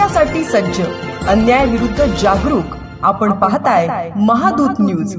सत्यासाठी सज्ज. अन्याय विरुद्ध जागरूक. आपण पाहताय महादूत न्यूज.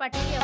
ಪಟ್ಟಿಯ